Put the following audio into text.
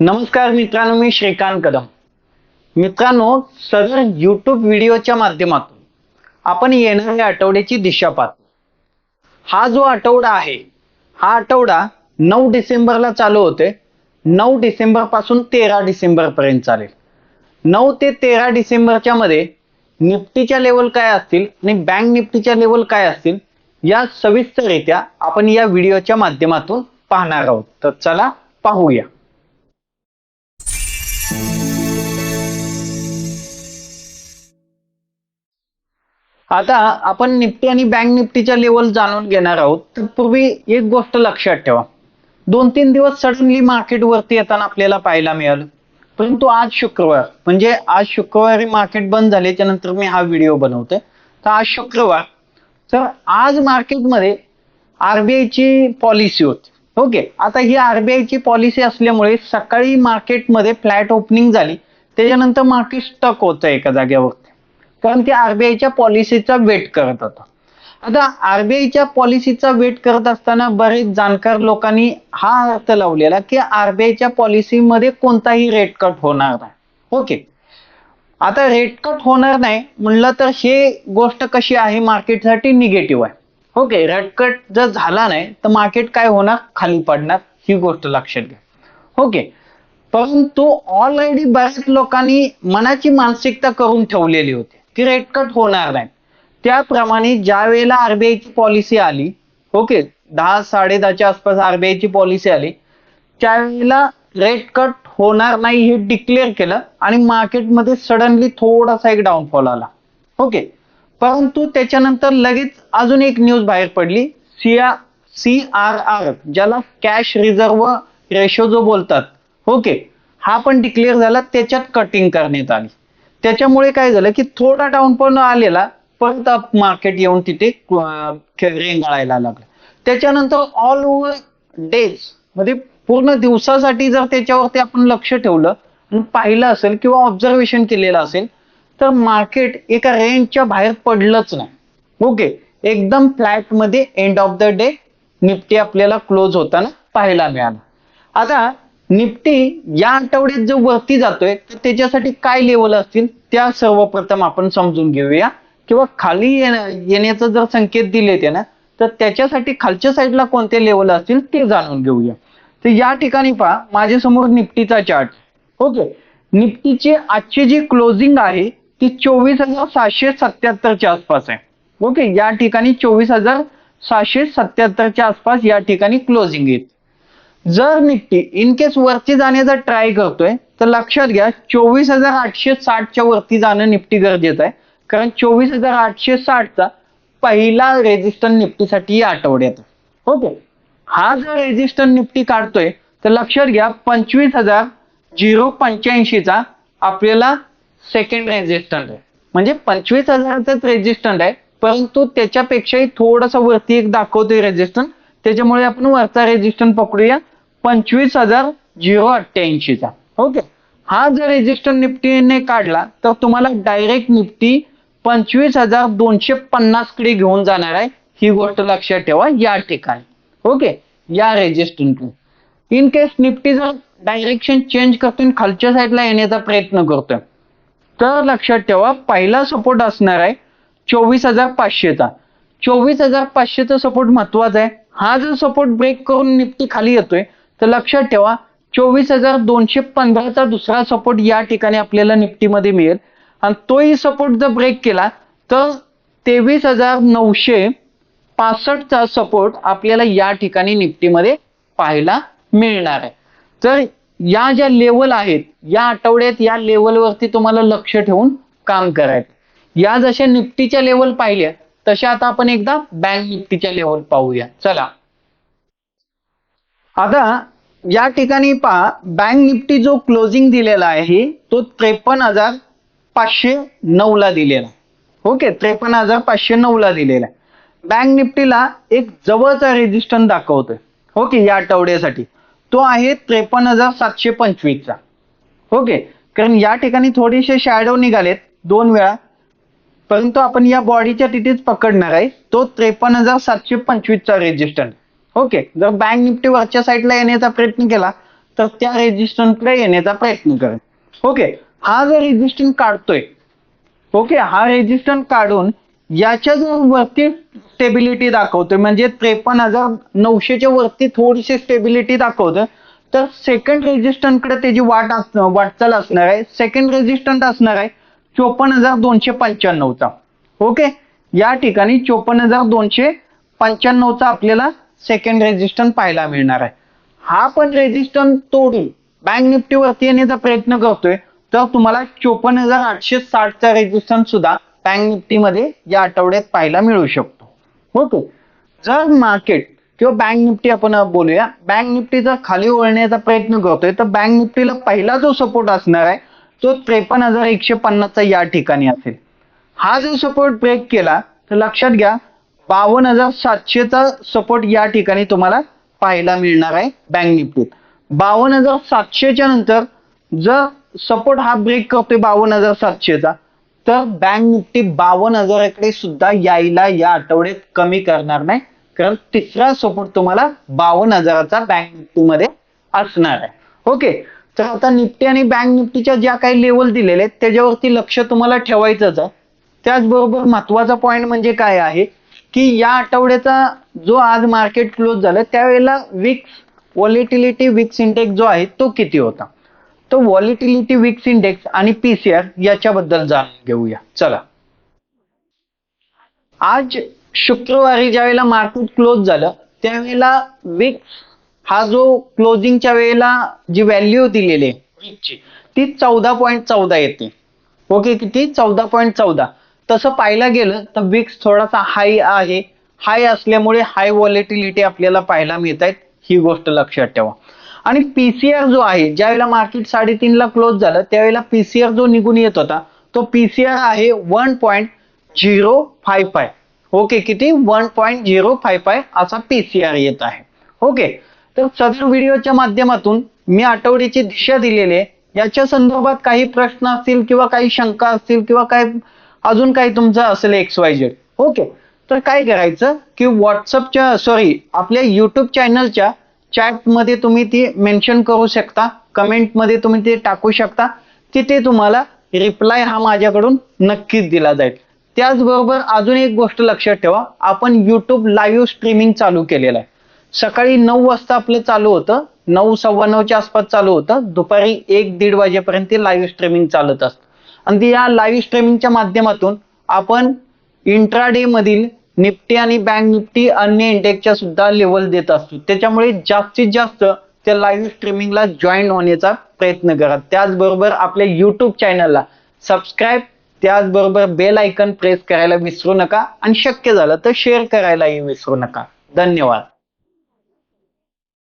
नमस्कार मित्रांनो मी श्रीकांत कदम. मित्रांनो सदर यूट्यूब व्हिडिओच्या माध्यमातून आपण येणाऱ्या आठवड्याची दिशा पाहतो. हा जो आठवडा आहे हा आठवडा नऊ डिसेंबरला चालू होते नऊ डिसेंबरपासून तेरा डिसेंबरपर्यंत चालेल. नऊ ते तेरा डिसेंबरच्या मध्ये निफ्टीच्या लेवल काय असतील आणि बँक निफ्टीच्या लेवल काय असतील या सविस्तररित्या आपण या व्हिडिओच्या माध्यमातून पाहणार आहोत. तर चला पाहूया. आता आपण निफ्टी आणि बँक निफ्टीच्या लेवल जाणून घेणार आहोत. तर पूर्वी एक गोष्ट लक्षात ठेवा. दोन तीन दिवस सडनली मार्केट वरती येताना आपल्याला पाहायला मिळालं. परंतु आज शुक्रवार म्हणजे आज शुक्रवारी मार्केट बंद झाल्याच्यानंतर मी हा व्हिडिओ बनवतोय. तर आज शुक्रवार तर आज मार्केटमध्ये आरबीआयची पॉलिसी होती. ओके आता ही आरबीआयची पॉलिसी असल्यामुळे सकाळी मार्केटमध्ये फ्लॅट ओपनिंग झाली. त्याच्यानंतर मार्केट स्टक होतं एका जाग्यावर कारण ते आरबीआयच्या पॉलिसीचा वेट करत होतं. आता आरबीआयच्या पॉलिसीचा वेट करत असताना बरेच जाणकार लोकांनी हा अर्थ लावलेला की आरबीआयच्या पॉलिसीमध्ये कोणताही रेट कट होणार नाही. ओके आता रेट कट होणार नाही म्हणलं तर हे गोष्ट कशी आहे? मार्केटसाठी निगेटिव्ह आहे. ओके रेट कट जर झाला नाही तर मार्केट काय होणार? खाली पडणार. ही गोष्ट लक्षात घ्या. ओके परंतु ऑलरेडी बऱ्याच लोकांनी मनाची मानसिकता करून ठेवलेली होती. की रेट कट होणार नाही. त्याप्रमाणे ज्या वेळेला आरबीआयची पॉलिसी आली ओके दहा साडे दहाच्या आसपास आरबीआयची पॉलिसी आली त्यावेळेला रेट कट होणार नाही हे डिक्लेअर केलं आणि मार्केटमध्ये सडनली थोडासा एक डाऊनफॉल आला. ओके परंतु त्याच्यानंतर लगेच अजून एक न्यूज बाहेर पडली. सीआ सी आर आर ज्याला कॅश रिझर्व रेशो जो बोलतात ओके हा पण डिक्लेअर झाला त्याच्यात कटिंग करण्यात आली. त्याच्यामुळे काय झालं की थोडा डाऊनफॉल आलेला परत मार्केट येऊन तिथे रेंगाळायला लागलं. त्याच्यानंतर ऑल ओव्हर डेज म्हणजे पूर्ण दिवसासाठी जर त्याच्यावरती आपण लक्ष ठेवलं आणि पाहिलं असेल किंवा ऑब्झर्वेशन केलेलं असेल तर मार्केट एका रेंजच्या बाहेर पडलंच नाही. ओके एकदम फ्लॅटमध्ये end of the day Nifty आपल्याला क्लोज होताना पाहायला मिळाला. आता निफ्टी या आठवड्यात जो वरती जातोय तर त्याच्यासाठी काय लेवल असतील? त्या सर्वप्रथम आपण समजून घेऊया. किंवा खाली येण्याचा जर संकेत दिले ते ना तर त्याच्यासाठी खालच्या साईडला कोणते लेवल असतील ते जाणून घेऊया. तर या ठिकाणी पहा माझ्यासमोर निफ्टीचा चार्ट ओके निफ्टीची आजची जी क्लोजिंग आहे ती चोवीस हजार सहाशे सत्याहत्तरच्या आसपास आहे. ओके या ठिकाणी चोवीस हजार सहाशे सत्याहत्तरच्या आसपास या ठिकाणी क्लोजिंग येत जर निफ्टी इन केस वरती जाण्याचा ट्राय करतोय तर लक्षात घ्या चोवीस हजार आठशे साठच्या वरती जाणं निफ्टी गरजेचं आहे. कारण चोवीस हजार आठशे साठचा पहिला रेजिस्टन्स निफ्टीसाठी या आठवड्यात ओके. हा जर रेजिस्टन्स निफ्टी काढतोय तर लक्षात घ्या पंचवीस हजार झिरो पंच्याऐंशीचा आपल्याला सेकंड रेजिस्टंट आहे. म्हणजे पंचवीस हजाराचाच रेजिस्टंट आहे परंतु त्याच्यापेक्षाही थोडासा वरती एक दाखवतोय रेजिस्टन्स त्याच्यामुळे आपण वरचा रेजिस्टन्स पकडूया. पंचवीस हजार झिरो अठ्ठ्याऐंशीचा. ओके. हा जर रेजिस्टन्स निफ्टीने काढला तर तुम्हाला डायरेक्ट निफ्टी पंचवीस हजार दोनशे पन्नासकडे घेऊन जाणार आहे. ही गोष्ट लक्षात ठेवा या ठिकाणी. ओके या रेजिस्टन्स इन केस निफ्टी जर डायरेक्शन चेंज करतोय खालच्या साईडला येण्याचा प्रयत्न करतोय तर लक्षात ठेवा पहिला सपोर्ट असणार आहे चोवीस हजार पाचशेचा. चोवीस हजार पाचशेचा सपोर्ट महत्त्वाचा आहे. हा जर सपोर्ट ब्रेक करून निफ्टी खाली येतोय तर लक्षात ठेवा चोवीस हजार दोनशे पंधराचा दुसरा सपोर्ट या ठिकाणी आपल्याला निफ्टीमध्ये मिळेल. आणि तोही सपोर्ट जर ब्रेक केला तर तेवीस हजार नऊशे पासष्टचा सपोर्ट आपल्याला या ठिकाणी निफ्टीमध्ये पाहायला मिळणार आहे. तर या ज्या लेवल आहेत या आठवड्यात या लेवलवरती तुम्हाला लक्ष ठेवून काम करायचं. या जशा निफ्टीच्या लेवल पाहिल्या तशा आता आपण एकदा बँक निफ्टीच्या लेवल पाहूया. चला. आता या ठिकाणी पहा बँक निफ्टी जो क्लोजिंग दिलेला आहे तो त्रेपन्न हजार पाचशे नऊ ला दिलेला ओके त्रेपन्न हजार पाचशे नऊ ला दिलेला आहे. बँक निफ्टीला एक जवळचा रेजिस्टन्स दाखवतोय. ओके या आठवड्यासाठी. तो आहे त्रेपन्न हजार सातशे पंचवीसचा. ओके कारण या ठिकाणी थोडेसे शॅडो निघालेत दोन वेळा. परंतु आपण या बॉडीच्या तिथेच पकडणार आहे. तो त्रेपन्न हजार सातशे पंचवीसचा रेजिस्टन्स ओके. जर बँक निफ्टी वरच्या साईडला येण्याचा प्रयत्न केला तर त्या रेजिस्टंटकडे येण्याचा प्रयत्न करेल ओके. हा जर रेजिस्टंट काढतोय ओके हा रेजिस्टंट काढून याच्या जर वरती स्टेबिलिटी दाखवतोय म्हणजे त्रेपन्न हजार नऊशेच्या वरती थोडीशी स्टेबिलिटी दाखवतोय तर सेकंड रेजिस्टन्सकडे त्याची वाट वाटचाल असणार आहे. सेकंड रेजिस्टंट असणार आहे चोपन्न हजार दोनशे पंच्याण्णवचा. ओके. या ठिकाणी चोपन्न हजार दोनशे पंच्याण्णवचा आपल्याला सेकंड रेजिस्टंट पाहायला मिळणार आहे. हा पण रेजिस्टंट तोडून बँक निफ्टी वरती येण्याचा प्रयत्न करतोय तर तुम्हाला चोपन्न हजार आठशे साठचा रेजिस्टन्स सुद्धा बँक निफ्टीमध्ये या आठवड्यात पाहायला मिळू शकतो. ओके. जर मार्केट किंवा बँक निफ्टी आपण बोलूया बँक निफ्टी जर खाली वळण्याचा प्रयत्न करतोय तर बँक निफ्टीला पहिला जो सपोर्ट असणार आहे तो त्रेपन्न हजार एकशे पन्नासचा या ठिकाणी असेल. हा जर सपोर्ट ब्रेक केला तर लक्षात घ्या बावन्न हजार सातशेचा सपोर्ट या ठिकाणी तुम्हाला पाहायला मिळणार आहे बँक निफ्टीत बावन्न हजार सातशेच्या नंतर जर सपोर्ट हा ब्रेक करतोय बावन्न हजार सातशेचा तर बँक निफ्टी बावन्न हजाराकडे सुद्धा यायला या आठवड्यात कमी करणार नाही. कारण तिसरा सपोर्ट तुम्हाला बावन्न हजाराचा बँक निफ्टीमध्ये असणार आहे. ओके तर आता निफ्टी आणि बँक निफ्टीच्या ज्या काही लेवल दिलेले आहेत त्याच्यावरती लक्ष तुम्हाला ठेवायचंच आहे. त्याचबरोबर महत्त्वाचा पॉईंट म्हणजे काय आहे? की या आठवड्याचा जो आज मार्केट क्लोज झालं त्यावेळेला विक्स व्हॉलिटिलिटी विक्स इंडेक्स जो आहे तो किती होता? तो व्हॉलिटिलिटी विक्स इंडेक्स आणि पीसीआर याच्याबद्दल जाणून घेऊया. चला. आज शुक्रवारी ज्यावेळेला मार्केट क्लोज झालं त्यावेळेला विक्स हा जो क्लोजिंगच्या वेळेला जी व्हॅल्यू दिलेली आहे ती चौदा पॉईंट चौदा येते. ओके किती चौदा पॉईंट चौदा. तसं पाहायला गेलं तर विक्स थोडासा हाय आहे. हाय असल्यामुळे हाय व्हॉलेटिलिटी आपल्याला पाहायला मिळत आहेत ही गोष्ट लक्षात ठेवा. आणि पीसीआर जो आहे ज्यावेळेला मार्केट साडेतीनला क्लोज झालं त्यावेळेला पीसीआर जो निघून येत होता तो पीसीआर आहे one point zero five five okay किती? One point zero five five असा पीसीआर येत आहे. ओके तर सदर व्हिडिओच्या माध्यमातून मी आठवड्याची दिशा दिलेली आहे. याच्या संदर्भात काही प्रश्न असतील किंवा काही शंका असतील किंवा काही अजून काही तुमचं असेल एक्स वाय झेड ओके तर काय करायचं की व्हॉट्सअपच्या सॉरी आपल्या युट्यूब चॅनलच्या चॅटमध्ये तुम्ही ती मेन्शन करू शकता. कमेंटमध्ये तुम्ही ते टाकू शकता. तिथे तुम्हाला रिप्लाय हा माझ्याकडून नक्कीच दिला जाईल. त्याचबरोबर अजून एक गोष्ट लक्षात ठेवा. आपण युट्यूब लाईव्ह स्ट्रीमिंग चालू केलेलं आहे. सकाळी नऊ वाजता आपलं चालू होतं. नऊ सव्वा नऊच्या आसपास चालू होतं. दुपारी एक दीड वाजेपर्यंत लाईव्ह स्ट्रीमिंग चालत असतं. आणि या लाईव्ह स्ट्रीमिंगच्या माध्यमातून आपण इंट्राडे मधील निफ्टी आणि बँक निफ्टी अन्य इंडेक्सच्या सुद्धा लेवल देत असतो. त्याच्यामुळे जास्तीत जास्त त्या लाईव्ह स्ट्रीमिंगला जॉईन होण्याचा प्रयत्न करा. त्याचबरोबर आपल्या युट्यूब चॅनलला सबस्क्राईब त्याचबरोबर बेल आयकन प्रेस करायला विसरू नका. आणि शक्य झालं तर शेअर करायलाही विसरू नका. धन्यवाद.